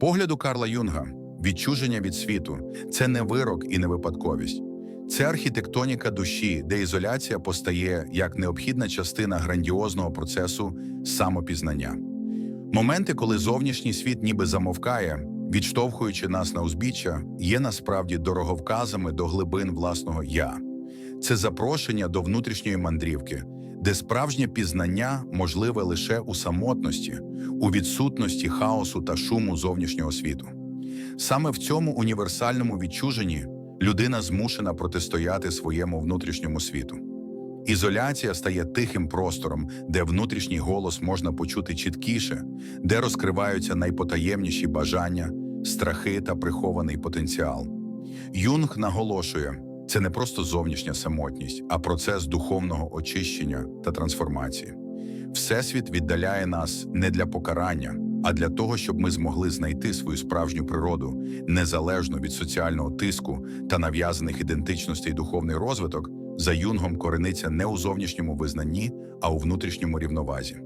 погляду Карла Юнга, відчуження від світу це не вирок і не випадковість. Це архітектоніка душі, де ізоляція постає як необхідна частина грандіозного процесу самопізнання. Моменти, коли зовнішній світ ніби замовкає, відштовхуючи нас на узбіччя, є насправді дороговказами до глибин власного я. Це запрошення до внутрішньої мандрівки, де справжнє пізнання можливе лише у самотності, у відсутності хаосу та шуму зовнішнього світу. Саме в цьому універсальному відчуженні людина змушена протистояти своєму внутрішньому світу. Ізоляція стає тихим простором, де внутрішній голос можна почути чіткіше, де розкриваються найпотаємніші бажання, страхи та прихований потенціал. Юнг наголошує, це не просто зовнішня самотність, а процес духовного очищення та трансформації. Всесвіт віддаляє нас не для покарання, а для того, щоб ми змогли знайти свою справжню природу, незалежно від соціального тиску та нав'язаних ідентичностей духовний розвиток, за юнгом корениться не у зовнішньому визнанні, а у внутрішньому рівновазі.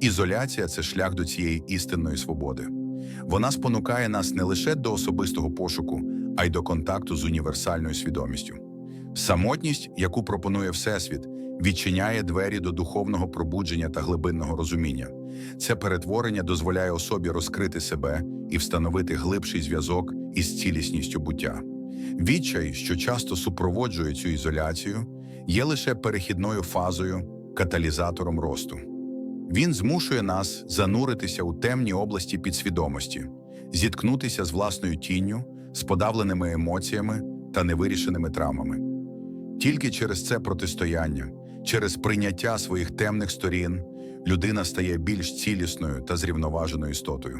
Ізоляція це шлях до цієї істинної свободи. Вона спонукає нас не лише до особистого пошуку, а й до контакту з універсальною свідомістю. Самотність, яку пропонує Всесвіт, відчиняє двері до духовного пробудження та глибинного розуміння. Це перетворення дозволяє особі розкрити себе і встановити глибший зв'язок із цілісністю буття. Відчай, що часто супроводжує цю ізоляцію, є лише перехідною фазою, каталізатором росту. Він змушує нас зануритися у темні області підсвідомості, зіткнутися з власною тінню, з подавленими емоціями та невирішеними травмами. Тільки через це протистояння, через прийняття своїх темних сторін, людина стає більш цілісною та зрівноваженою істотою.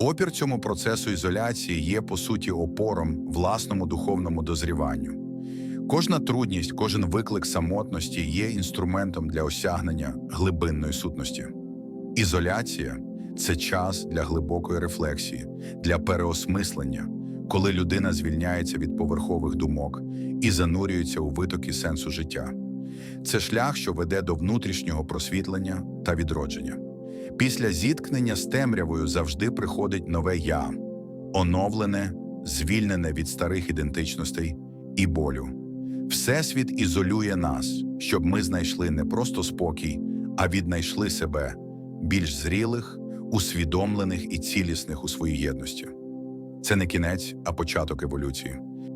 Опір цьому процесу ізоляції є, по суті, опором власному духовному дозріванню. Кожна трудність, кожен виклик самотності є інструментом для осягнення глибинної сутності. Ізоляція це час для глибокої рефлексії, для переосмислення, коли людина звільняється від поверхових думок і занурюється у витоки сенсу життя. Це шлях, що веде до внутрішнього просвітлення та відродження. Після зіткнення з темрявою завжди приходить нове я, оновлене, звільнене від старих ідентичностей і болю. Всесвіт ізолює нас, щоб ми знайшли не просто спокій, а віднайшли себе більш зрілих, усвідомлених і цілісних у своїй єдності. Це не кінець, а початок еволюції.